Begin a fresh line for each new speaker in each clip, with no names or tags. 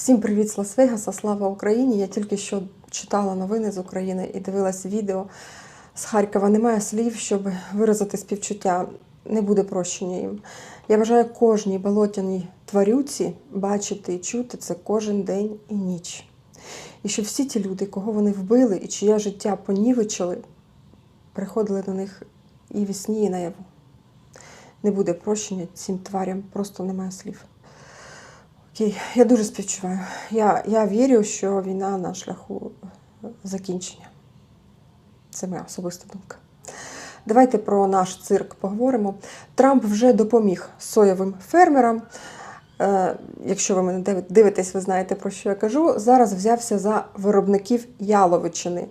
Всім привіт з Лас-Вегаса, слава Україні! Я тільки що читала новини з України і дивилась відео з Харкова. Немає слів, щоб виразити співчуття. Не буде прощення їм. Я бажаю кожній болотяній тварюці бачити і чути це кожен день і ніч. І щоб всі ті люди, кого вони вбили і чиє життя понівечили, приходили до них і в сні, і наяву. Не буде прощення цим тварям, просто немає слів. Окей, я дуже співчуваю. Я, я вірю, що війна на шляху закінчення. Це моя особиста думка. Давайте про наш цирк поговоримо. Трамп вже допоміг соєвим фермерам. Е, якщо ви мене дивитесь, ви знаєте, про що я кажу. Зараз взявся за виробників яловичини.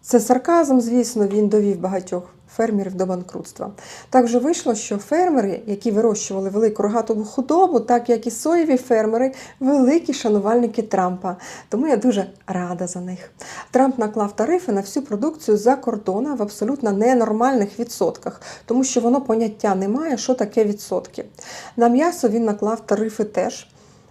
Це сарказм, звісно, він довів багатьох фермерів до банкрутства. Так вже вийшло, що фермери, які вирощували велику рогату худобу, так як і соєві фермери, великі шанувальники Трампа. Тому я дуже рада за них. Трамп наклав тарифи на всю продукцію за кордону в абсолютно ненормальних відсотках, тому що воно поняття не має, що таке відсотки. На м'ясо він наклав тарифи теж.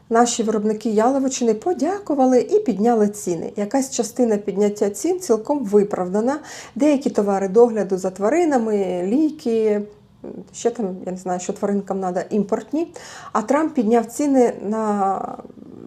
Наші виробники яловичини подякували і підняли ціни. Якась частина підняття цін цілком виправдана. Деякі товари догляду за тваринами, ліки, ще там, я не знаю, що тваринкам треба, імпортні. А Трамп підняв ціни на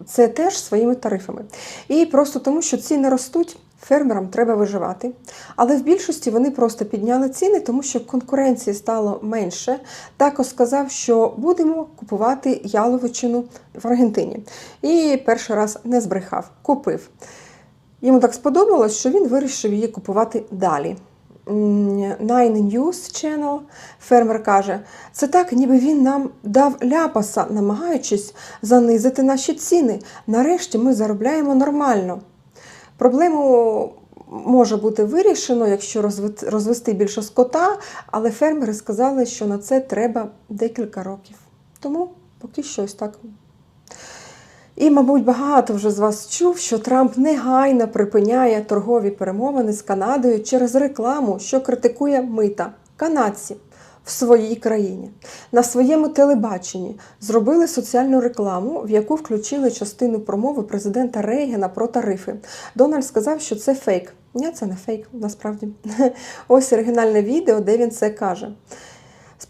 це теж своїми тарифами. І просто тому, що ціни ростуть. Фермерам треба виживати, але в більшості вони просто підняли ціни, тому що конкуренції стало менше. Також сказав, що будемо купувати яловичину в Аргентині. І перший раз не збрехав, купив. Йому так сподобалось, що він вирішив її купувати далі. Nine News Channel фермер каже, це так, ніби він нам дав ляпаса, намагаючись занизити наші ціни. Нарешті ми заробляємо нормально. Проблему може бути вирішено, якщо розвести більше скота, але фермери сказали, що на це треба декілька років. Тому поки що ось так. І, мабуть, багато вже з вас чув, що Трамп негайно припиняє торгові перемовини з Канадою через рекламу, що критикує мита. Канадці в своїй країні на своєму телебаченні зробили соціальну рекламу, в яку включили частину промови президента Рейгена про тарифи. Дональд сказав, що це фейк. Ні, це не фейк, насправді. Ось оригінальне відео, де він це каже.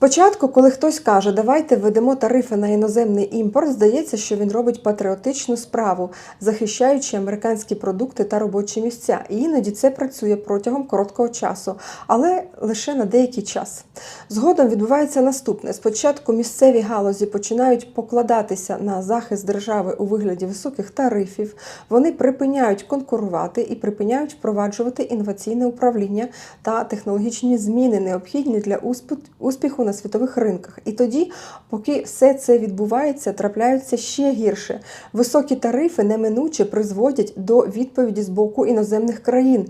Спочатку, коли хтось каже, давайте введемо тарифи на іноземний імпорт, здається, що він робить патріотичну справу, захищаючи американські продукти та робочі місця. І іноді це працює протягом короткого часу, але лише на деякий час. Згодом відбувається наступне: спочатку місцеві галузі починають покладатися на захист держави у вигляді високих тарифів, вони припиняють конкурувати і припиняють впроваджувати інноваційне управління та технологічні зміни, необхідні для успіху на світових ринках. І тоді, поки все це відбувається, трапляються ще гірше. Високі тарифи неминуче призводять до відповіді з боку іноземних країн.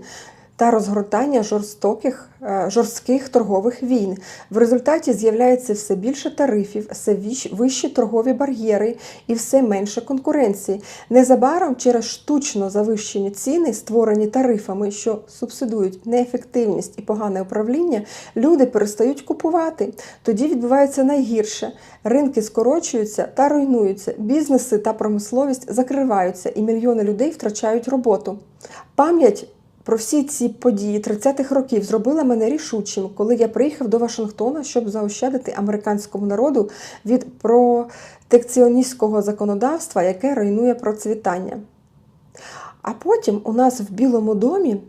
Та розгортання жорстоких, е, жорстких торгових війн. В результаті з'являється все більше тарифів, все вищі торгові бар'єри і все менше конкуренції. Незабаром через штучно завищені ціни, створені тарифами, що субсидують неефективність і погане управління, люди перестають купувати. Тоді відбувається найгірше. Ринки скорочуються та руйнуються, бізнеси та промисловість закриваються, і мільйони людей втрачають роботу. Пам'ять про всі ці події 30-х років зробила мене рішучим, коли я приїхав до Вашингтона, щоб заощадити американському народу від протекціоністського законодавства, яке руйнує процвітання. А потім у нас в Білому домі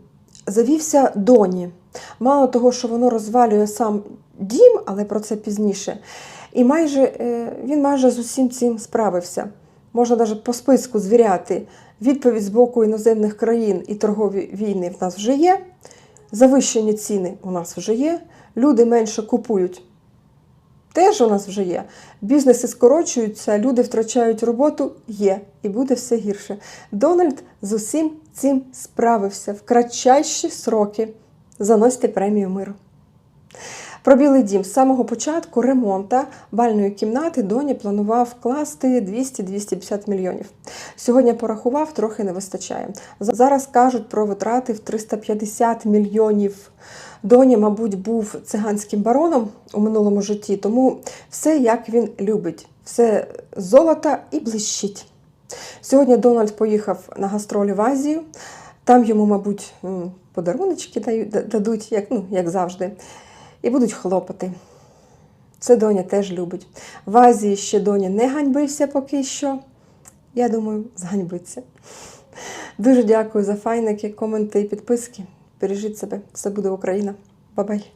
завівся Доні. Мало того, що воно розвалює сам дім, але про це пізніше. І майже е, він майже з усім цим справився. Можна навіть по списку звіряти. Відповідь з боку іноземних країн і торгові війни в нас вже є. Завищені ціни у нас вже є. Люди менше купують. Теж у нас вже є. Бізнеси скорочуються, люди втрачають роботу, є, і буде все гірше. Дональд з усім цим справився в кратчайші сроки. Заносьте премію миру. Про Білий дім з самого початку ремонта бальної кімнати Доні планував вкласти 200-250 мільйонів. Сьогодні порахував, трохи не вистачає. Зараз кажуть про витрати в 350 мільйонів. Доні, мабуть, був циганським бароном у минулому житті, тому все як він любить, все золото і блищить. Сьогодні Дональд поїхав на гастролі в Азію. Там йому, мабуть, подаруночки дадуть, як, ну, як завжди, і будуть хлопати. Це доня теж любить. В Азії ще доня не ганьбився поки що. Я думаю, зганьбиться. Дуже дякую за файники, коменти і підписки. Бережіть себе, все буде Україна. Бабай!